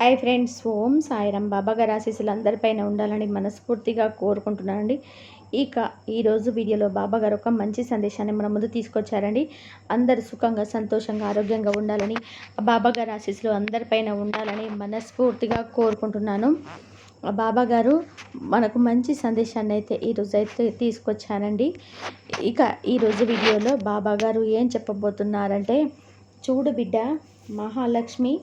Hi friends Om Sairam. బాబా గారి ఆశీస్సులు అందరిపైన ఉండాలని మనస్ఫూర్తిగా కోరుకుంటున్నానండి. ఇక ఈరోజు వీడియోలో బాబాగారు ఒక మంచి సందేశాన్ని మన ముందు తీసుకొచ్చారండి. అందరు సుఖంగా సంతోషంగా ఆరోగ్యంగా ఉండాలని బాబా గారి ఆశీస్సులు అందరిపైన ఉండాలని మనస్ఫూర్తిగా కోరుకుంటున్నాను. బాబాగారు మనకు మంచి సందేశాన్ని అయితే ఈరోజు అయితే తీసుకొచ్చారండి. ఇక ఈరోజు వీడియోలో బాబాగారు ఏం చెప్పబోతున్నారంటే చూడు బిడ్డ మహాలక్ష్మి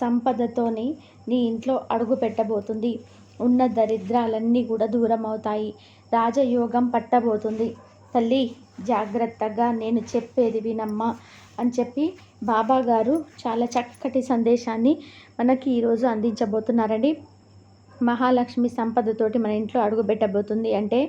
సంపదతోని నీ ఇంట్లో అడుగు పెట్టబోతుంది. ఉన్న దరిద్రాలన్నీ కూడా దూరం అవుతాయి రాజయోగం పట్టబోతుంది. తల్లి జాగ్రత్తగా నేను చెప్పేది వినమ్మా అని చెప్పి బాబా గారు చాలా చక్కటి సందేశాన్ని మనకి ఈరోజు అందించబోతున్నారండి. మహాలక్ష్మి సంపదతోటి మన ఇంట్లో అడుగు పెట్టబోతుంది అంటే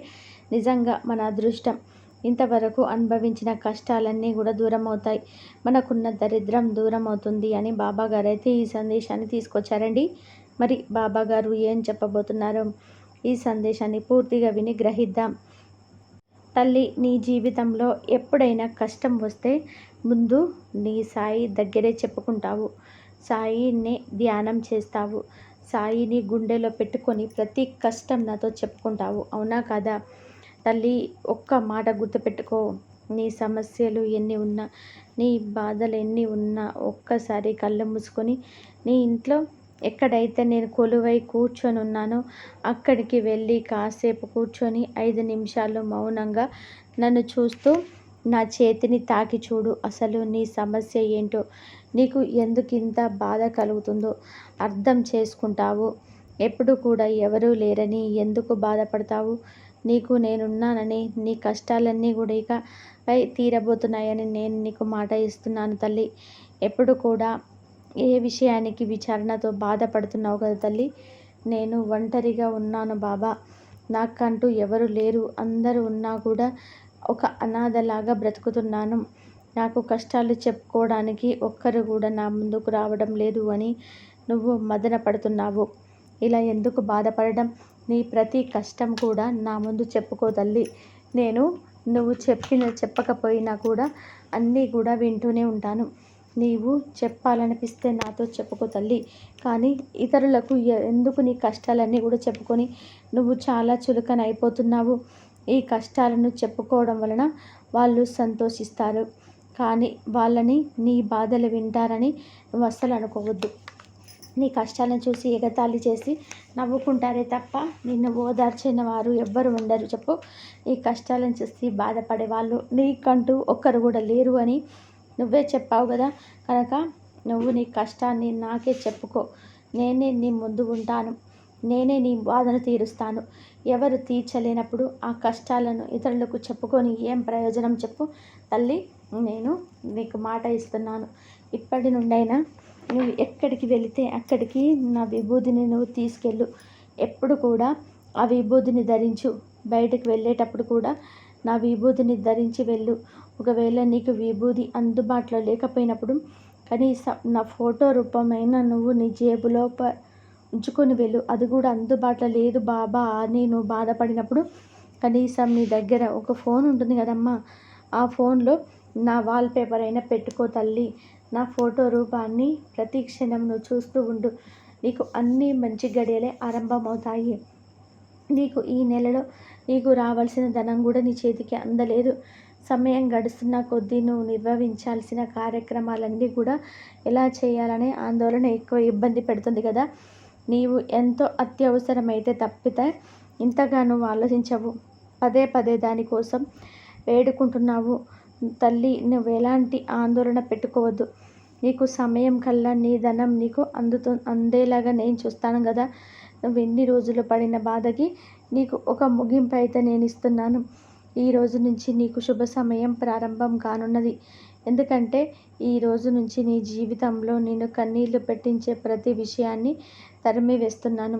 నిజంగా మన అదృష్టం. ఇంతవరకు అనుభవించిన కష్టాలన్నీ కూడా దూరం అవుతాయి మనకున్న దరిద్రం దూరం అవుతుంది అని బాబా గారు అయితే ఈ సందేశాన్ని తీసుకొచ్చారండి. మరి బాబా గారు ఏం చెప్పబోతున్నారో? ఈ సందేశాన్ని పూర్తిగా విని గ్రహిద్దాం. తల్లి నీ జీవితంలో ఎప్పుడైనా కష్టం వస్తే ముందు నీ సాయి దగ్గరే చెప్పుకుంటావు. సాయిని ధ్యానం చేస్తావు. సాయిని గుండెలో పెట్టుకొని ప్రతి కష్టం నాతో చెప్పుకుంటావు. అవునా కదా? తల్లి ఒక్క మాట గుర్తుపెట్టుకో. నీ సమస్యలు ఎన్ని ఉన్నా నీ బాధలు ఎన్ని ఉన్నా ఒక్కసారి కళ్ళు మూసుకొని నీ ఇంట్లో ఎక్కడైతే నేను కొలువై కూర్చొని ఉన్నానో అక్కడికి వెళ్ళి కాసేపు కూర్చొని ఐదు నిమిషాలు మౌనంగా నన్ను చూస్తూ నా చేతిని తాకి చూడు అసలు నీ సమస్య ఏంటో నీకు ఎందుకు ఇంత బాధ కలుగుతుందో అర్థం చేసుకుంటావు. ఎప్పుడు కూడా ఎవరూ లేరని ఎందుకు బాధపడతావు? నీకు నేనున్నానని నీ కష్టాలన్నీ కూడా ఇక పై తీరబోతున్నాయని నేను నీకు మాట ఇస్తున్నాను తల్లి. ఎప్పుడు కూడా ఏ విషయానికి విచారణతో బాధపడుతున్నావు కదా తల్లి? నేను ఒంటరిగా ఉన్నాను బాబా. నాకంటూ ఎవరు లేరు. అందరూ ఉన్నా కూడా ఒక అనాథలాగా బ్రతుకుతున్నాను. నాకు కష్టాలు చెప్పుకోవడానికి ఒక్కరు కూడా నా ముందుకు రావడం లేదు అని నువ్వు మదన పడుతున్నావు. ఇలా ఎందుకు బాధపడడం? నీ ప్రతి కష్టం కూడా నా ముందు చెప్పుకో తల్లి. నేను నువ్వు చెప్పిన చెప్పకపోయినా కూడా అన్నీ కూడా వింటూనే ఉంటాను. నీవు చెప్పాలనిపిస్తే నాతో చెప్పుకో తల్లి. కానీ ఇతరులకు ఎందుకు నీ కష్టాలన్నీ కూడా చెప్పుకొని నువ్వు చాలా చులకన అయిపోతున్నావు? ఈ కష్టాలను చెప్పుకోవడం వలన వాళ్ళు సంతోషిస్తారు. కానీ వాళ్ళని నీ బాధలు వింటారని నువ్వు అస్సలు అనుకోవద్దు. నీ కష్టాలను చూసి ఎగతాళి చేసి నవ్వుకుంటారే తప్ప నిన్ను ఓదార్చిన వారు ఎవ్వరు ఉండరు. చెప్పు. నీ కష్టాలను చూసి బాధపడే వాళ్ళు నీకంటూ ఒక్కరు కూడా లేరు అని నువ్వే చెప్పావు కదా. కనుక నువ్వు నీ కష్టాన్ని నాకే చెప్పుకో. నేనే నీ ముందు ఉంటాను. నేనే నీ బాధను తీరుస్తాను. ఎవరు తీర్చలేనప్పుడు ఆ కష్టాలను ఇతరులకు చెప్పుకొని ఏం ప్రయోజనం చెప్పు. తల్లి నేను నీకు మాట ఇస్తున్నాను. ఇప్పటి నుండైనా నువ్వు ఎక్కడికి వెళితే అక్కడికి నా విభూతిని నువ్వు తీసుకెళ్ళు. ఎప్పుడు కూడా ఆ విభూతిని ధరించు. బయటకు వెళ్ళేటప్పుడు కూడా నా విభూతిని ధరించి వెళ్ళు. ఒకవేళ నీకు విభూతి అందుబాటులో లేకపోయినప్పుడు కనీసం నా ఫోటో రూపమైన నువ్వు నీ జేబులో ఉంచుకొని వెళ్ళు. అది కూడా అందుబాటులో లేదు బాబా అని నువ్వు బాధపడినప్పుడు కనీసం నీ దగ్గర ఒక ఫోన్ ఉంటుంది కదమ్మా. ఆ ఫోన్లో నా వాల్పేపర్ అయినా పెట్టుకో తల్లి. నా ఫోటో రూపాన్ని ప్రతి క్షణం నువ్వు చూస్తూ ఉండు. నీకు అన్ని మంచి గడియలే ఆరంభమవుతాయి. నీకు ఈ నెలలో నీకు రావాల్సిన ధనం కూడా నీ చేతికి అందలేదు. సమయం గడుస్తున్న కొద్దీ నువ్వు నిర్వహించాల్సిన కార్యక్రమాలన్నీ కూడా ఎలా చేయాలనే ఆందోళన ఎక్కువ ఇబ్బంది పెడుతుంది కదా. నీవు ఎంతో అత్యవసరమైతే తప్పితే ఇంతగా నువ్వు ఆలోచించవు. పదే పదే దానికోసం వేడుకుంటున్నావు. తల్లి నువ్వు ఎలాంటి ఆందోళన పెట్టుకోవద్దు. నీకు సమయం కల్లా నీ ధనం నీకు అందుతు అందేలాగా నేను చూస్తాను కదా నువ్వు ఎన్ని రోజులు పడిన బాధకి నీకు ఒక ముగింపు అయితే నేను ఇస్తున్నాను. ఈ రోజు నుంచి నీకు శుభ సమయం ప్రారంభం కానున్నది. ఎందుకంటే ఈ రోజు నుంచి నీ జీవితంలో నేను కన్నీళ్ళు పెట్టించే ప్రతి విషయాన్ని తరిమి వేస్తున్నాను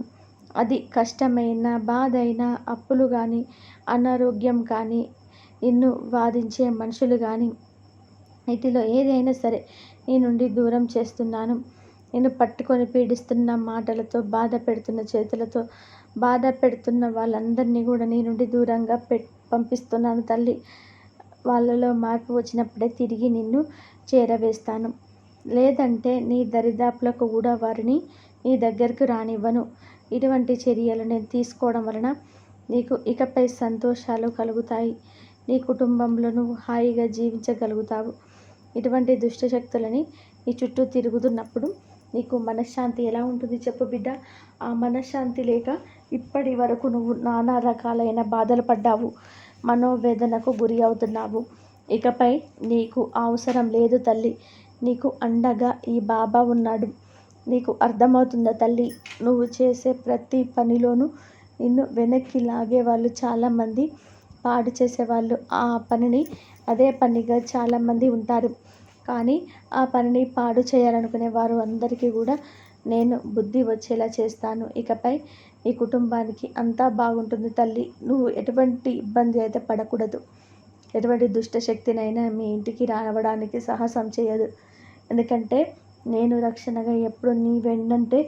అది కష్టమైన బాధ అయినా అప్పులు కానీ అనారోగ్యం కానీ నిన్ను వాదించే మనుషులు కానీ వీటిలో ఏదైనా సరే నీ నుండి దూరం చేస్తున్నాను. నేను పట్టుకొని పీడిస్తున్న మాటలతో బాధ పెడుతున్న చేతులతో బాధ పెడుతున్న వాళ్ళందరినీ కూడా నీ నుండి దూరంగా పె పంపిస్తున్నాను తల్లి. వాళ్ళలో మార్పు వచ్చినప్పుడే తిరిగి నిన్ను చేరవేస్తాను. లేదంటే నీ దరిదాపులకు కూడా వారిని నీ దగ్గరకు రానివ్వను. ఇటువంటి చర్యలు నేను తీసుకోవడం వలన నీకు ఇకపై సంతోషాలు కలుగుతాయి. నీ కుటుంబంలో నువ్వు హాయిగా జీవించగలుగుతావు. ఇటువంటి దుష్టశక్తులని నీ చుట్టూ తిరుగుతున్నప్పుడు నీకు మనశ్శాంతి ఎలా ఉంటుంది చెప్పు బిడ్డ. ఆ మనశ్శాంతి లేక ఇప్పటి వరకు నువ్వు నానా రకాలైన బాధలు పడ్డావు. మనోవేదనకు గురి అవుతున్నావు. ఇకపై నీకు అవసరం లేదు తల్లి. నీకు అండగా ఈ బాబా ఉన్నాడు. నీకు అర్థమవుతుందా తల్లి? నువ్వు చేసే ప్రతి పనిలోనూ నిన్ను వెనక్కి లాగే వాళ్ళు చాలామంది. పాడు చేసేవాళ్ళు. ఆ పనిని అదే పనిగా చాలామంది ఉంటారు. కానీ ఆ పనిని పాడు చేయాలనుకునే వారు అందరికీ కూడా నేను బుద్ధి వచ్చేలా చేస్తాను. ఇకపై ఈ కుటుంబానికి అంతా బాగుంటుంది తల్లి. నువ్వు ఎటువంటి ఇబ్బంది అయితే పడకూడదు. ఎటువంటి దుష్టశక్తినైనా మీ ఇంటికి రావడానికి సాహసం చేయదు. ఎందుకంటే నేను రక్షణగా ఎప్పుడు నీ వెన్నంటే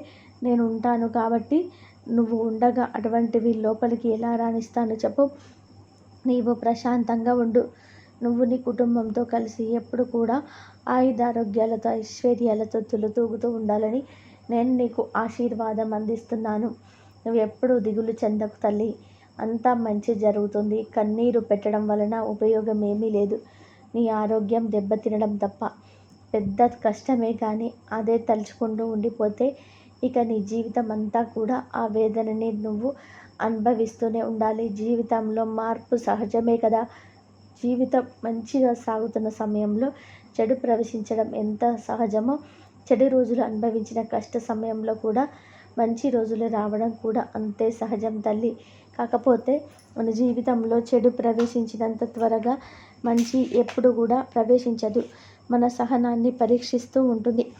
నేను ఉంటాను కాబట్టి నువ్వు ఉండగా అటువంటివి లోపలికి ఎలా రాణిస్తాను చెప్పు. నీవు ప్రశాంతంగా ఉండు. నువ్వు నీ కుటుంబంతో కలిసి ఎప్పుడు కూడా ఆయుధారోగ్యాలతో ఐశ్వర్యాలతో తులుతూగుతూ ఉండాలని నేను నీకు ఆశీర్వాదం అందిస్తున్నాను. నువ్వు ఎప్పుడు దిగులు చెందకు తల్లి. అంతా మంచి జరుగుతుంది. కన్నీరు పెట్టడం వలన ఉపయోగం ఏమీ లేదు. నీ ఆరోగ్యం దెబ్బతినడం తప్ప. పెద్ద కష్టమే కానీ అదే తలుచుకుంటూ ఉండిపోతే ఇక నీ జీవితం అంతా కూడా ఆ వేదనని నువ్వు అనుభవిస్తూనే ఉండాలి. జీవితంలో మార్పు సహజమే కదా. జీవితం మంచిగా సాగుతున్న సమయంలో చెడు ప్రవేశించడం ఎంత సహజమో చెడు రోజులు అనుభవించిన కష్ట సమయంలో కూడా మంచి రోజులు రావడం కూడా అంతే సహజం తల్లి. కాకపోతే మన జీవితంలో చెడు ప్రవేశించినంత త్వరగా మంచి ఎప్పుడు కూడా ప్రవేశించదు. మన సహనాన్ని పరీక్షిస్తూ ఉంటుంది.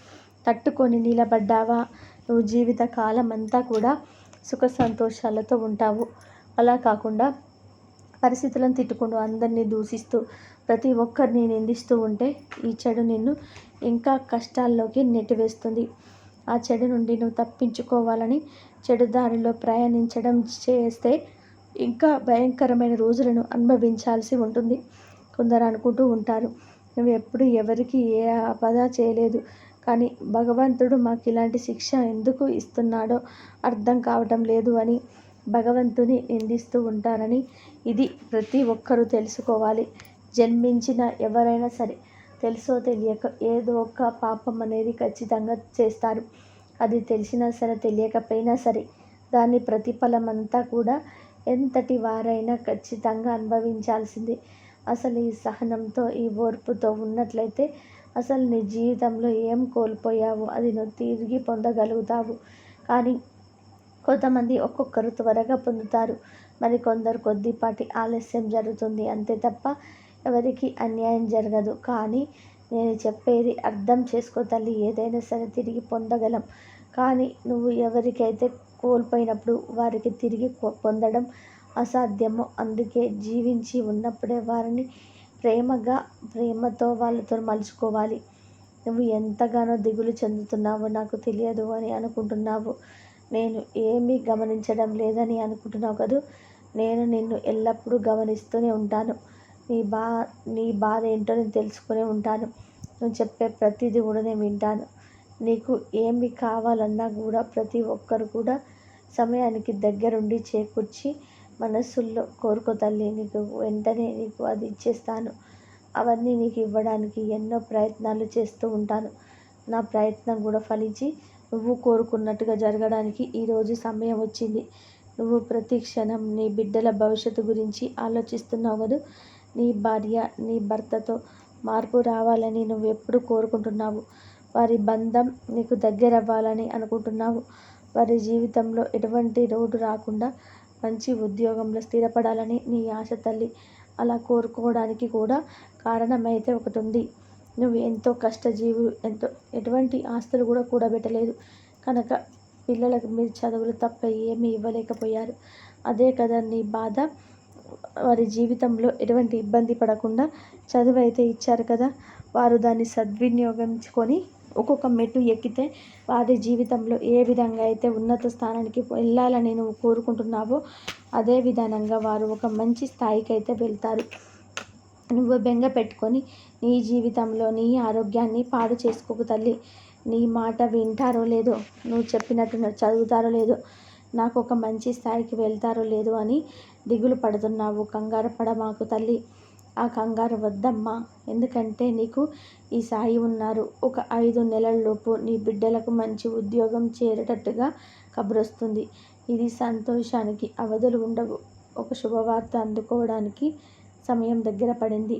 తట్టుకొని నిలబడ్డావా? నువ్వు జీవిత కాలం అంతా కూడా సుఖ సంతోషాలతో ఉంటావు. అలా కాకుండా పరిస్థితులను తిట్టుకుంటూ అందరినీ దూషిస్తూ ప్రతి ఒక్కరిని నిందిస్తూ ఉంటే ఈ చెడు నిన్ను ఇంకా కష్టాల్లోకి నెట్టివేస్తుంది. ఆ చెడు నుండి నువ్వు తప్పించుకోవాలని చెడు దారిలో ప్రయాణించడం చేస్తే ఇంకా భయంకరమైన రోజులను అనుభవించాల్సి ఉంటుంది. కొందరు అనుకుంటూ ఉంటారు నువ్వు ఎప్పుడు ఎవరికి ఏ ఆపద చేయలేదు. కానీ భగవంతుడు మాకు ఇలాంటి శిక్ష ఎందుకు ఇస్తున్నాడో అర్థం కావటం లేదు అని భగవంతుని నిందిస్తూ ఉంటారని ఇది ప్రతి ఒక్కరూ తెలుసుకోవాలి. జన్మించిన ఎవరైనా సరే తెలుసో తెలియక ఏదో ఒక పాపం అనేది ఖచ్చితంగా చేస్తారు. అది తెలిసినా సరే తెలియకపోయినా సరే దాని ప్రతిఫలం అంతా కూడా ఎంతటి వారైనా ఖచ్చితంగా అనుభవించాల్సింది. అసలు ఈ సహనంతో ఈ ఓర్పుతో ఉన్నట్లయితే అసలు నీ జీవితంలో ఏం కోల్పోయావు? అది నువ్వు తిరిగి పొందగలుగుతావు. కానీ కొంతమంది ఒక్కొక్కరు త్వరగా పొందుతారు. మరి కొందరు కొద్దిపాటి ఆలస్యం జరుగుతుంది అంతే తప్ప ఎవరికి అన్యాయం జరగదు. కానీ నేను చెప్పేది అర్థం చేసుకో తల్లి ఏదైనా సరే తిరిగి పొందగలం. కానీ నువ్వు ఎవరికైతే కోల్పోయినప్పుడు వారికి తిరిగి పొందడం అసాధ్యమో అందుకే జీవించి ఉన్నప్పుడే వారిని ప్రేమగా ప్రేమతో వాళ్ళతో మలుచుకోవాలి. నువ్వు ఎంతగానో దిగులు చెందుతున్నావో నాకు తెలియదు అని అనుకుంటున్నావు. నేను ఏమీ గమనించడం లేదని అనుకుంటున్నావు కదూ? నేను నిన్ను ఎల్లప్పుడూ గమనిస్తూనే ఉంటాను. నీ బా నీ బాధ ఏంటో నేను తెలుసుకునే ఉంటాను. నువ్వు చెప్పే ప్రతిదీ కూడా నేను వింటాను. నీకు ఏమి కావాలన్నా కూడా ప్రతి ఒక్కరు కూడా సమయానికి దగ్గరుండి చేకూర్చి మనస్సుల్లో కోరుకో తల్లి నీకు వెంటనే నీకు అది ఇచ్చేస్తాను. అవన్నీ నీకు ఇవ్వడానికి ఎన్నో ప్రయత్నాలు చేస్తూ ఉంటాను. నా ప్రయత్నం కూడా ఫలించి నువ్వు కోరుకున్నట్టుగా జరగడానికి ఈరోజు సమయం వచ్చింది. నువ్వు ప్రతి క్షణం నీ బిడ్డల భవిష్యత్తు గురించి ఆలోచిస్తున్నావు కదా? నీ భార్య నీ భర్తతో మార్పు రావాలని నువ్వు ఎప్పుడు కోరుకుంటున్నావు. వారి బంధం నీకు దగ్గర అవ్వాలని అనుకుంటున్నావు. వారి జీవితంలో ఎటువంటి రోడ్డు రాకుండా మంచి ఉద్యోగంలో స్థిరపడాలని నీ ఆశ తల్లి. అలా కోరుకోవడానికి కూడా కారణమైతే ఒకటి ఉంది నువ్వు ఎంతో కష్టజీవు ఎంతో ఎటువంటి ఆస్తులు కూడా కూడబెట్టలేదు. కనుక పిల్లలకు మీరు చదువులు తప్ప ఏమీ ఇవ్వలేకపోయారు. అదే కదా నీ బాధ. వారి జీవితంలో ఎటువంటి ఇబ్బంది పడకుండా చదువు అయితే ఇచ్చారు కదా. వారు దాన్ని సద్వినియోగించుకొని ఒక్కొక్క మెట్టు ఎక్కితే వారి జీవితంలో ఏ విధంగా అయితే ఉన్నత స్థానానికి వెళ్ళాలని నువ్వు కోరుకుంటున్నావో అదే విధానంగా వారు ఒక మంచి స్థాయికి అయితే వెళ్తారు. నువ్వు బెంగ పెట్టుకొని నీ జీవితంలో నీ ఆరోగ్యాన్ని పాడు చేసుకోకు తల్లి. నీ మాట వింటారో లేదో నువ్వు చెప్పినట్టు చదువుతారో లేదో నాకు ఒక మంచి స్థాయికి వెళ్తారో లేదో అని దిగులు పడుతున్నావు. కంగారు పడ మాకు తల్లి. ఆ కంగారు వద్దమ్మా. ఎందుకంటే నీకు ఈ సాయి ఉన్నారు. ఒక ఐదు నెలల్లోపు నీ బిడ్డలకు మంచి ఉద్యోగం చేరేటట్టుగా కబురొస్తుంది. ఇది సంతోషానికి అవధులు ఉండవు. ఒక శుభవార్త అందుకోవడానికి సమయం దగ్గర పడింది.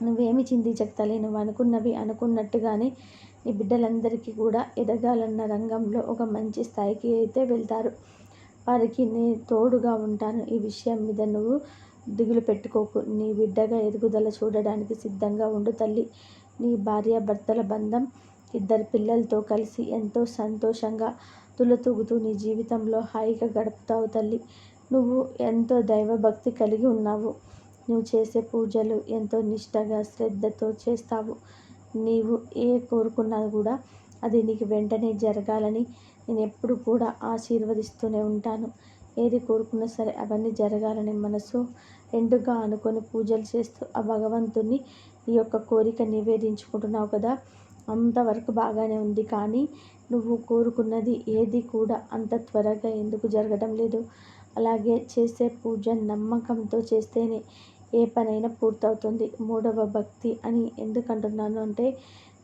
నువ్వేమి చింతించగలే నువ్వు అనుకున్నవి అనుకున్నట్టుగానే నీ బిడ్డలందరికీ కూడా ఎదగాలన్న రంగంలో ఒక మంచి స్థాయికి అయితే వెళ్తారు. వారికి నేను తోడుగా ఉంటాను. ఈ విషయం మీద నువ్వు దిగులు పెట్టుకోకు. నీ బిడ్డగా ఎదుగుదల చూడడానికి సిద్ధంగా ఉండు తల్లి. నీ భార్యాభర్తల బంధం ఇద్దరు పిల్లలతో కలిసి ఎంతో సంతోషంగా తులతూగుతూ నీ జీవితంలో హాయిగా గడుపుతావు తల్లి. నువ్వు ఎంతో దైవభక్తి కలిగి ఉన్నావు. నువ్వు చేసే పూజలు ఎంతో నిష్టగా శ్రద్ధతో చేస్తావు. నీవు ఏ కోరుకున్నా కూడా అది నీకు వెంటనే జరగాలని నేను ఎప్పుడు కూడా ఆశీర్వదిస్తూనే ఉంటాను. ఏది కోరుకున్నా సరే అవన్నీ జరగాలని మనసు రెండుగా అనుకొని పూజలు చేస్తూ ఆ భగవంతుని ఈ యొక్క కోరిక నివేదించుకుంటున్నావు కదా. అంతవరకు బాగానే ఉంది కానీ నువ్వు కోరుకున్నది ఏది కూడా అంత త్వరగా ఎందుకు జరగడం లేదు. అలాగే చేసే పూజ నమ్మకంతో చేస్తేనే ఏ పనైనా పూర్తవుతుంది. మూడవ భక్తి అని ఎందుకంటున్నాను అంటే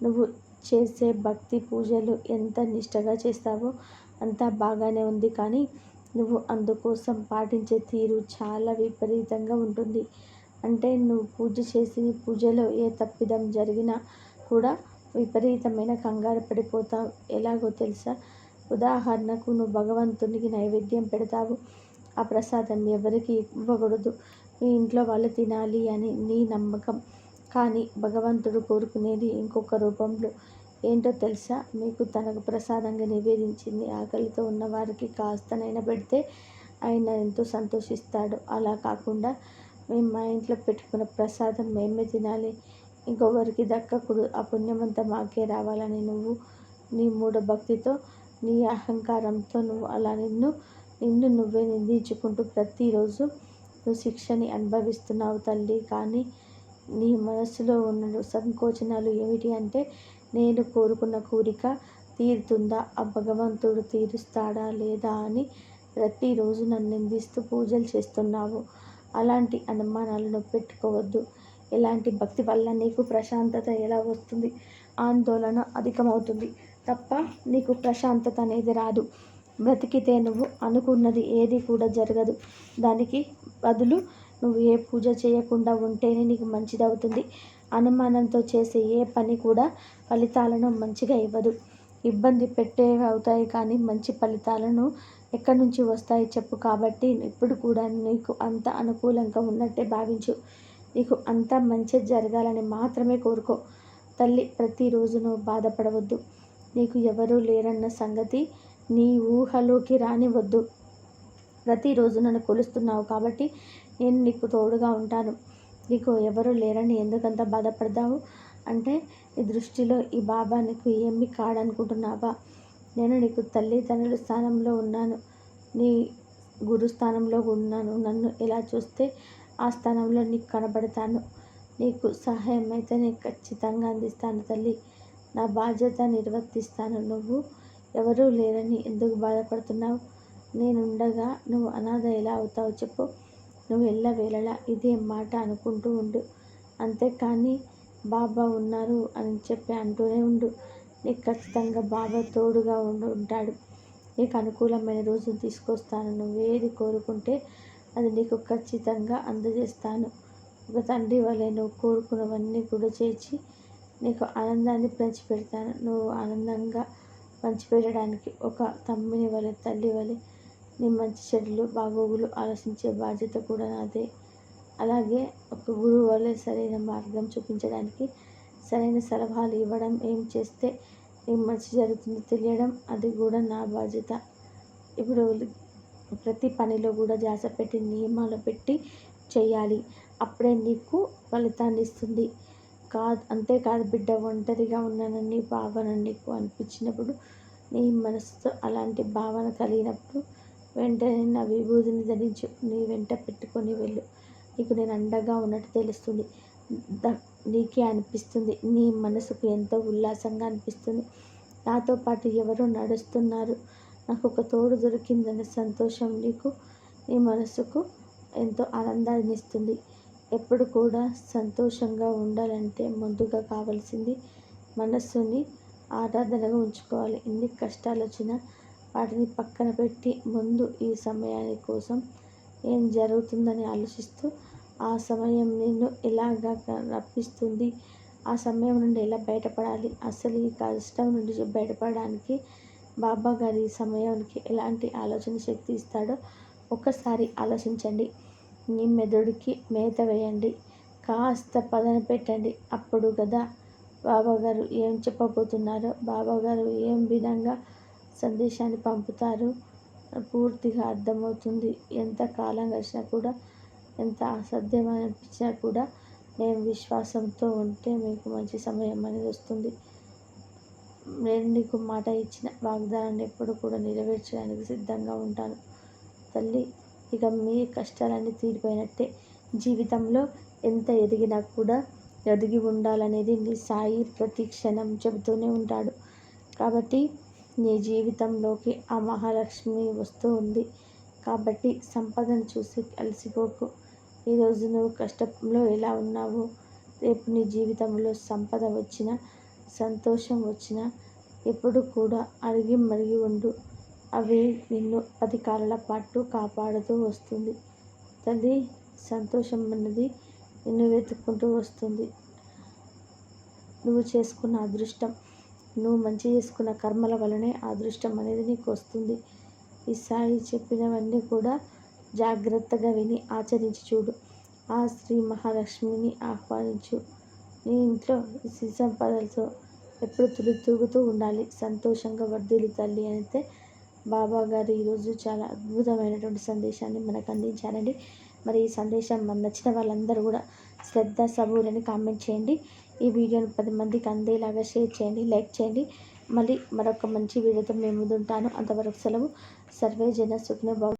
నువ్వు చేసే భక్తి పూజలు ఎంత నిష్టగా చేస్తావో అంతా బాగానే ఉంది కానీ నువ్వు అందుకోసం పాటించే తీరు చాలా విపరీతంగా ఉంటుంది. అంటే నువ్వు పూజ చేసి పూజలో ఏ తప్పిదం జరిగినా కూడా విపరీతమైన కంగారు పడిపోతావు. ఎలాగో తెలుసా? ఉదాహరణకు నువ్వు భగవంతునికి నైవేద్యం పెడతావు. ఆ ప్రసాదం ఎవరికి ఇవ్వకూడదు. మీ ఇంట్లో వాళ్ళు తినాలి అని నీ నమ్మకం. కానీ భగవంతుడు కోరుకునేది ఇంకొక రూపంలో. ఏంటో తెలుసా? మీకు తనకు ప్రసాదంగా నివేదించింది. ఆకలితో ఉన్నవారికి కాస్తనైనా పెడితే ఆయన ఎంతో సంతోషిస్తాడు. అలా కాకుండా మేము మా ఇంట్లో పెట్టుకున్న ప్రసాదం మేమే తినాలి. ఇంకొకరికి దక్కకూడదు. ఆ పుణ్యమంతా మాకే రావాలని నువ్వు నీ మూఢ భక్తితో నీ అహంకారంతో నువ్వు అలా నిన్ను నిన్ను నువ్వే నిందించుకుంటూ ప్రతిరోజు నువ్వు శిక్షని అనుభవిస్తున్నావు తల్లి. కానీ నీ మనసులో ఉన్న సంకోచనాలు ఏమిటి అంటే నేను కోరుకున్న కోరిక తీరుతుందా? ఆ భగవంతుడు తీరుస్తాడా లేదా అని ప్రతిరోజు నన్ను నిందిస్తూ పూజలు చేస్తున్నావు. అలాంటి అనుమానాలను పెట్టుకోవద్దు. ఎలాంటి భక్తి వల్ల నీకు ప్రశాంతత ఎలా వస్తుంది? ఆందోళన అధికమవుతుంది. తప్ప నీకు ప్రశాంతత అనేది రాదు. బ్రతికితే నువ్వు అనుకున్నది ఏది కూడా జరగదు. దానికి బదులు నువ్వు ఏ పూజ చేయకుండా ఉంటేనే నీకు మంచిదవుతుంది. అనుమానంతో చేసే ఏ పని కూడా ఫలితాలను మంచిగా ఇవ్వదు. ఇబ్బంది పెట్టేవి అవుతాయి కానీ మంచి ఫలితాలను ఎక్కడి నుంచి వస్తాయి చెప్పు. కాబట్టి ఇప్పుడు కూడా నీకు అంత అనుకూలంగా ఉన్నట్టే భావించు. నీకు అంత మంచి జరగాలని మాత్రమే కోరుకో. తల్లి ప్రతిరోజు నువ్వు బాధపడవద్దు. నీకు ఎవరూ లేరన్న సంగతి నీ ఊహలోకి రానివద్దు ప్రతిరోజు నన్ను కొలుస్తున్నావు కాబట్టి నేను నీకు తోడుగా ఉంటాను. నీకు ఎవరు లేరని ఎందుకంత బాధపడతావు? అంటే నీ దృష్టిలో ఈ బాబా నీకు ఏమి కాడనుకుంటున్నావా? నేను నీకు తల్లిదండ్రుల స్థానంలో ఉన్నాను. నీ గురు స్థానంలో ఉన్నాను. నన్ను ఎలా చూస్తే ఆ స్థానంలో నీకు కనబడతాను. నీకు సహాయం అయితే నేను ఖచ్చితంగా అందిస్తాను తల్లి. నా బాధ్యత నిర్వర్తిస్తాను. నువ్వు ఎవరూ లేరని ఎందుకు బాధపడుతున్నావు? నేనుండగా నువ్వు అనాథ ఎలా అవుతావు చెప్పు. నువ్వు ఎల్లవేళలా ఇదే మాట అనుకుంటూ ఉండు. అంతేకాని బాబా ఉన్నారు అని చెప్పి అంటూనే ఉండు. నీకు ఖచ్చితంగా బాబా తోడుగా ఉండు ఉంటాడు. నీకు అనుకూలమైన రోజును తీసుకొస్తాను. నువ్వేది కోరుకుంటే అది నీకు ఖచ్చితంగా అందజేస్తాను. ఒక తండ్రి వలె నువ్వు కోరుకున్నవన్నీ కూడా చేర్చి నీకు ఆనందాన్ని పంచిపెడతాను. నువ్వు ఆనందంగా పంచిపెట్టడానికి ఒక తమ్మిని వలె తల్లి వలె నీ మంచి చెడులు బాగోగులు ఆలోచించే బాధ్యత కూడా నాదే. అలాగే ఒక గురువు వల్లే సరైన మార్గం చూపించడానికి సరైన సలహాలు ఇవ్వడం ఏం చేస్తే ఏం మంచి జరుగుతుందో తెలియడం అది కూడా నా బాధ్యత. ఇప్పుడు ప్రతి పనిలో కూడా జాస పెట్టి నియమాలు పెట్టి చేయాలి. అప్పుడే నీకు ఫలితాన్ని ఇస్తుంది. కాదు అంతేకాదు బిడ్డ ఒంటరిగా ఉన్నానని భావన నీకు అనిపించినప్పుడు నీ మనసుతో అలాంటి భావన కలిగినప్పుడు వెంటనే నా విభూతిని ధరించు నీ వెంట పెట్టుకొని వెళ్ళు. నీకు నేను అండగా ఉన్నట్టు తెలుస్తుంది. ద నీకే అనిపిస్తుంది. నీ మనసుకు ఎంతో ఉల్లాసంగా అనిపిస్తుంది. నాతో పాటు ఎవరో నడుస్తున్నారు? నాకు ఒక తోడు దొరికిందనే సంతోషం నీకు నీ మనసుకు ఎంతో ఆనందాన్ని ఇస్తుంది. ఎప్పుడు కూడా సంతోషంగా ఉండాలంటే ముందుగా కావాల్సింది మనస్సుని ఆరాధనగా ఉంచుకోవాలి. ఎన్ని కష్టాలు వచ్చినా వాటిని పక్కన పెట్టి ముందు ఈ సమయాని కోసం ఏం జరుగుతుందని ఆలోచిస్తూ ఆ సమయం నిన్ను ఎలాగా రప్పిస్తుంది? ఆ సమయం నుండి ఎలా బయటపడాలి? అసలు ఈ కష్టం నుండి బయటపడడానికి బాబా గారి సమయానికి ఎలాంటి ఆలోచన శక్తి ఇస్తాడో ఒక్కసారి ఆలోచించండి. మీ మెదడుకి మేత వేయండి. కాస్త పదన పెట్టండి. అప్పుడు కదా బాబాగారు ఏం చెప్పబోతున్నారో బాబాగారు ఏం విధంగా సందేశాన్ని పంపుతారు. పూర్తిగా అర్థమవుతుంది. ఎంత కాలం గడిచినా కూడా ఎంత అసాధ్యం అనిపించినా కూడా మేము విశ్వాసంతో ఉంటే మీకు మంచి సమయం అనేది వస్తుంది. నేను నీకు మాట ఇచ్చిన వాగ్దానాన్ని ఎప్పుడు కూడా నెరవేర్చడానికి సిద్ధంగా ఉంటాను. తల్లి ఇక మీ కష్టాలన్నీ తీరిపోయినట్టే. జీవితంలో ఎంత ఎదిగినా కూడా ఎదిగి ఉండాలనేది నీ సాయి ప్రతి క్షణం చెబుతూనే ఉంటాడు. కాబట్టి నీ జీవితంలోకి ఆ మహాలక్ష్మి వస్తూ ఉంది. కాబట్టి సంపదను చూసి అలసిపోకు. ఈరోజు నువ్వు కష్టంలో ఎలా ఉన్నావు రేపు నీ జీవితంలో సంపద వచ్చిన సంతోషం వచ్చిన ఎప్పుడు కూడా అడిగి మరిగి ఉండు. అవి నిన్ను అధికారుల పాటు కాపాడుతూ వస్తుంది. తల్లి సంతోషం అన్నది నిన్ను వెతుక్కుంటూ వస్తుంది. నువ్వు చేసుకున్న అదృష్టం నువ్వు మంచి చేసుకున్న కర్మల వలనే అదృష్టం అనేది నీకు వస్తుంది. ఈ సాయి చెప్పినవన్నీ కూడా జాగ్రత్తగా విని ఆచరించి చూడు. ఆ శ్రీ మహాలక్ష్మిని ఆహ్వానించు. నీ ఇంట్లో శ్రీ సంపదలతో ఎప్పుడు తులు తూగుతూ ఉండాలి. సంతోషంగా వర్ధిల్లు తల్లి అయితే బాబా గారు ఈరోజు చాలా అద్భుతమైనటువంటి సందేశాన్ని మనకు అందించారండి. మరి ఈ సందేశం మన నచ్చిన వాళ్ళందరూ కూడా శ్రద్ధ సబూరని కామెంట్ చేయండి. ఈ వీడియోని పది మందికి అందేలాగా షేర్ చేయండి లైక్ చేయండి. మళ్ళీ మరొక మంచి వీడియోతో మేము ముందుంటాను. అంతవరకు సెలవు. సర్వే జన సుఖ్నే